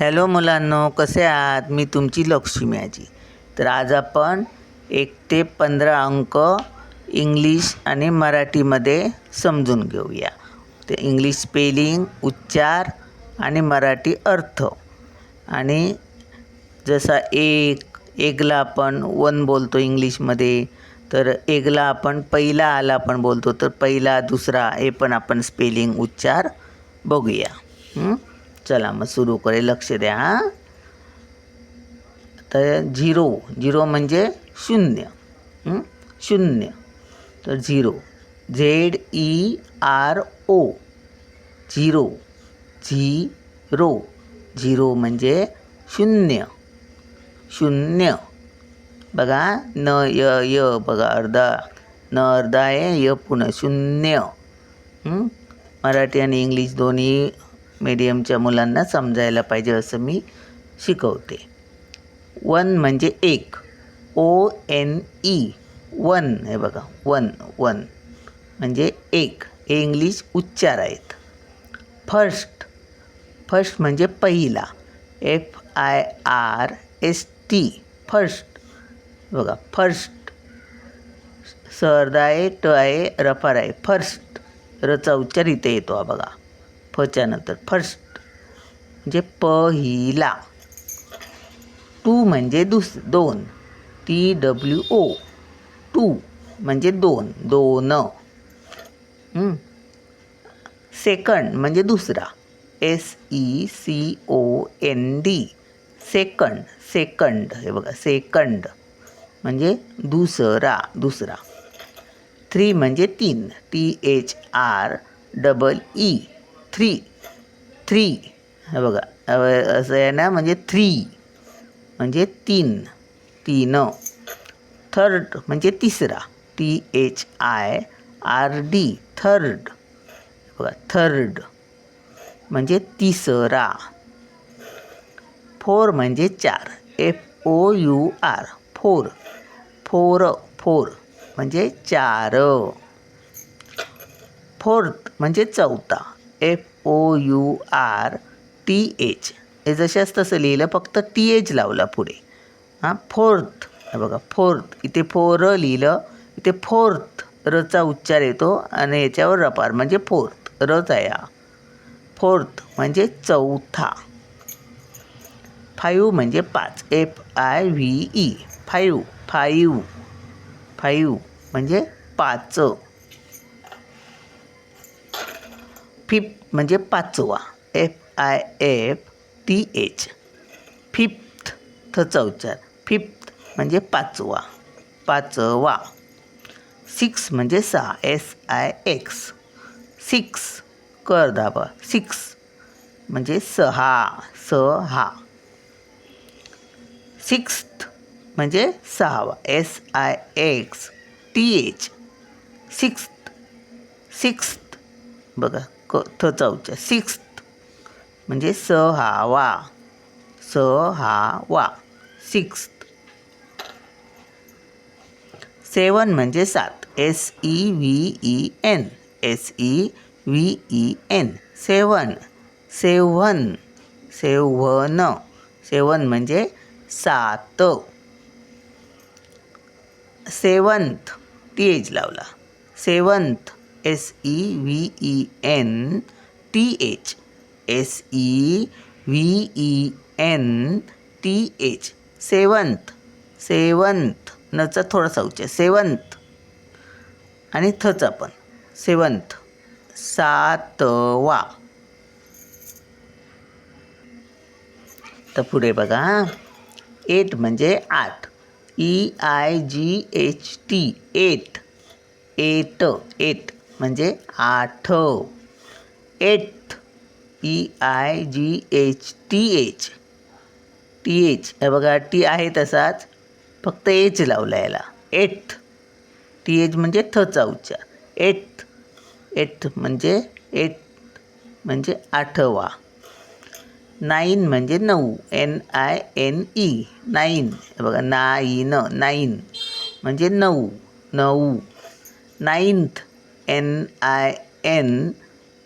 Hello मुलांनो कसे आहात? मी तुमची लक्ष्मी आजी. तर आज आपण एक ते पंधरा अंक इंग्लिश आणि मराठीमध्ये समजून घेऊया. ते इंग्लिश स्पेलिंग उच्चार आणि मराठी अर्थ. आणि जसा एक एकला आपण वन बोलतो इंग्लिशमध्ये तर एकला आपण पहिला आला पण बोलतो तर पहिला दुसरा हे पण आपण स्पेलिंग उच्चार बघूया. हं? चला मग सुरू करे लक्ष द्या हां. तर झिरो झिरो म्हणजे शून्य शून्य. तर zero. Z E R O. Zero. Zero. Zero म्हणजे शून्य. शून्य. बघा न य य बघा अर्धा. न अर्धा आहे य पुन्हा शून्य. मराठी आणि इंग्लिश दोन्ही मीडियमच्या मुलांना समजायला पाहिजे असं मी शिकवते. वन म्हणजे एक. O N E. वन. हे बघा. One one. म्हणजे एक. हे इंग्लिश उच्चार आहेत. फर्स्ट. फर्स्ट म्हणजे पहिला. F I R S T. First. बघा. फर्स्ट. सरदा आहे ट आहे रफार आहे फर्स्ट. रचा उच्चार इथे येतो हा बघा. फच्या नंतर फर्स्ट म्हणजे पहिला. टू म्हणजे दुस दोन. टी डब्ल्यू ओ टू म्हणजे दोन. दोन. सेकंड म्हणजे दुसरा. S E C O N D second second हे बघा सेकंड म्हणजे दुसरा दुसरा. थ्री म्हणजे तीन. T H R double E three. Three. हे बघा. असं आहे ना म्हणजे थ्री. म्हणजे तीन. तीन. थर्ड म्हणजे तिसरा. T H I R D third. बघा थर्ड. म्हणजे तिसरा. फोर म्हणजे चार. F O U R four. Four four म्हणजे चार. फोर्थ म्हणजे चौथा. F O U R T H हे जशाच तसं लिहिलं. फक्त टी एच लावला पुढे. हां फोर्थ. बघा फोर्थ. इथे फोर लिहिलं. इथे फोर्थ. रचा उच्चार येतो आणि याच्यावर रपार म्हणजे फोर्थ. रच आहे हा फोर्थ म्हणजे चौथा. फाईव्ह म्हणजे पाच. F I V E five. Five. Five म्हणजे पाच. फिप म्हणजे पाचवा. F I F T H fifth थचा उच्चार. फिफ्थ म्हणजे पाचवा. पाचवा. सिक्स म्हणजे सहा. एस आय एक्स सिक्स कर दाबा. सिक्स म्हणजे सहा. सहा. सिक्स्थ म्हणजे सहावा. S I X T H sixth sixth बघा. क थचा उच्चार सिक्स्थ म्हणजे हा वा सिक्स्थ सेवन म्हणजे सात. S E V E N S E V E N seven seven seven seven म्हणजे सात. सेवन्थ टी एज लावला. Seventh S E V E N T H S E V E N T H seventh seventh नचा थोडासा उच्चार सेवंत आणि थचा पण. सेवंत सातवा. तर पुढे बघा. एट म्हणजे आठ. E I G H T eight. Eight. Eight. म्हणजे आठ. Eight. E I G H T H. T H. हे बघा टी आहे तसाच फक्त एच लावला याला. एट. टी एच म्हणजे थचा उच्चार एट. एट म्हणजे एट. म्हणजे आठवा. नाईन म्हणजे नऊ. N I N E. Nine. हे बघा नाईन नाईन. म्हणजे नऊ. नऊ. Ninth. N I N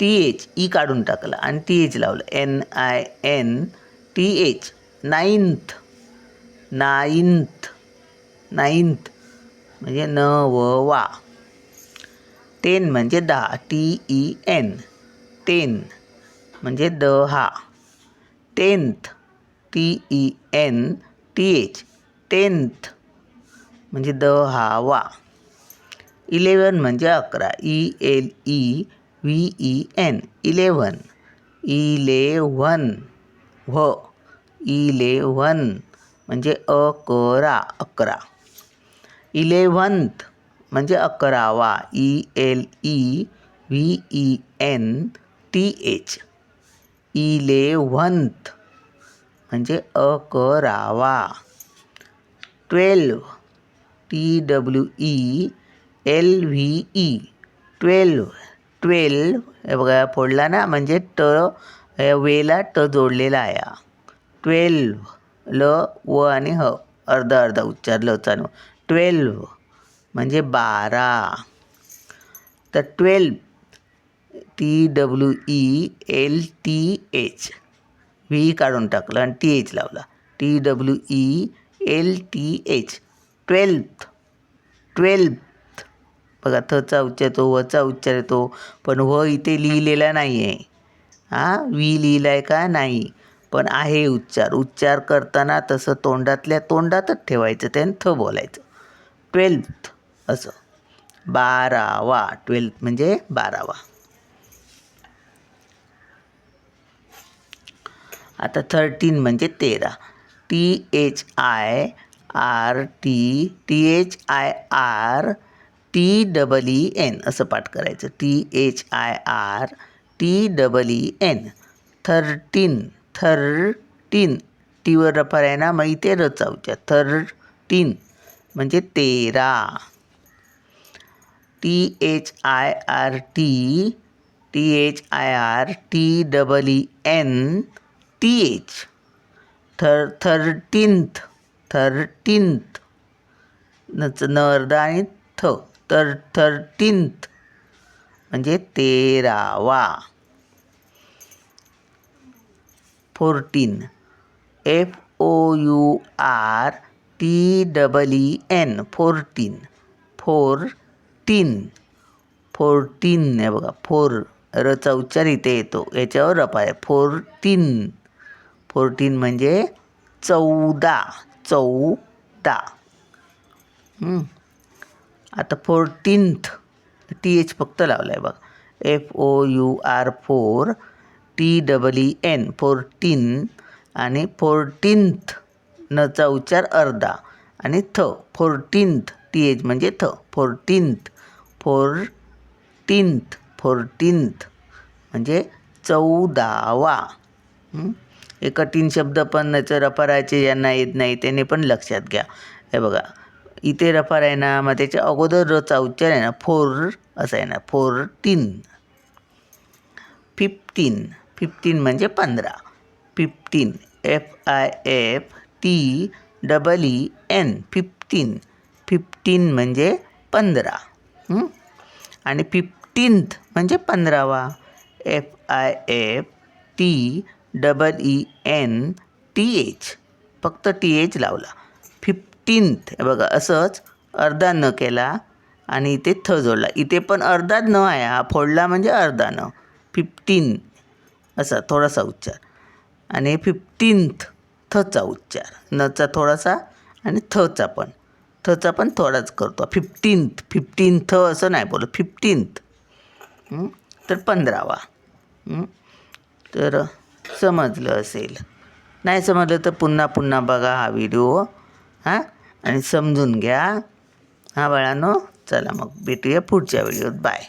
T H E काढून टाकला आणि टी एच लावलं. N I N T H ninth ninth ninth म्हणजे न व वा. टेन म्हणजे दहा टी ई एन टेन म्हणजे दहा tenth T E N T H tenth म्हणजे दहावा इलेवन म्हणजे अकरा. E L E V E N eleven eleven व्ह इलेवन म्हणजे अकरा. अकरा. इलेव्हन्थ म्हणजे अकरावा. E L E V E N T H eleventh म्हणजे अकरावा. Twelve T W E L V E. Twelve. Twelve हे बघा फोडला ना म्हणजे ट वेला ट जोडलेला आहे. ट्वेल्व ल व आणि ह. अर्धा अर्धा उच्चारलं चालू ट्वेल्व म्हणजे बारा. तर twelve T W E L T H. V काढून टाकलं आणि टी एच लावला. T W E L T H. Twelfth twelfth. बघा थचा उच्चार येतो वचा उच्चार येतो पण व इथे लिहिलेला नाही आहे हां? वी लिहिला आहे का? नाही. पण आहे उच्चार. उच्चार करताना तसं तोंडातल्या तोंडातच ठेवायचं त्यानं थ बोलायचं. ट्वेल्थ असं. बारावा. ट्वेल्थ म्हणजे बारावा. आता थर्टीन म्हणजे तेरा. T H I R T T H I R T double E N असं पाठ करायचं. T H I R T double E N thirteen thirteen. टीवर रफार आहे ना मग इथे रचावच्या. थर्टीन म्हणजे तेरा. T H I R T T H I R T double E N T H. थर थर्टीन्थ थर्टीन्थ. नच न अर्धा आणि थ. तर थर्टीन्थ म्हणजे तेरावा. Fourteen. F O U R T double E N fourteen. Fourteen. Fourteen आहे बघा. फोर रचा उच्चार इथे येतो. याच्यावर रप आहे. फोर्टीन. फोर्टीन म्हणजे चौदा. चौदा. हं. आता फोर्टीन्थ टी एच फक्त लावलं आहे बघा. F O U R four T double E N fourteen आणि फोर्टीन्थ नचा उच्चार अर्धा आणि थ फोर्टीन्थ टी एच म्हणजे थ फोर्टीन्थ फोर्टीन्थ फोर्टीन्थ म्हणजे चौदावा. हे कठीण शब्द पण याचं रफाराचे ज्यांना येत नाही त्याने पण लक्षात घ्या. हे बघा इथे रफार आहे ना मग त्याच्या अगोदर रचा उच्चार आहे ना फोर असं आहे ना फोर्टीन. फिफ्टीन. फिफ्टीन म्हणजे पंधरा. Fifteen. F I F T double E N. Fifteen. Fifteen म्हणजे पंधरा. आणि फिफ्टीन्थ म्हणजे पंधरावा. F I F T double E N T H. फक्त टी एच लावला. फिफ्टीन्थ हे बघा असंच अर्धा न केला आणि इथे थ जोडला. इथे पण अर्धा न आहे हा फोडला म्हणजे अर्धा न. फिफ्टीन असा थोडासा उच्चार. आणि फिफ्टीन्थ थचा उच्चार. नचा थोडासा आणि थचा पण. थचा पण थोडाच करतो. फिफ्टीन्थ फिफ्टीन्थ असं नाही बोलत. फिफ्टीन्थ तर पंधरावा. तर समजलं असेल. नाही समजलं तर पुन्हा पुन्हा बघा हा व्हिडिओ हां? आणि समजून घ्या. हा बाळानो चला मग भेटूया पुढच्या व्हिडिओत. बाय.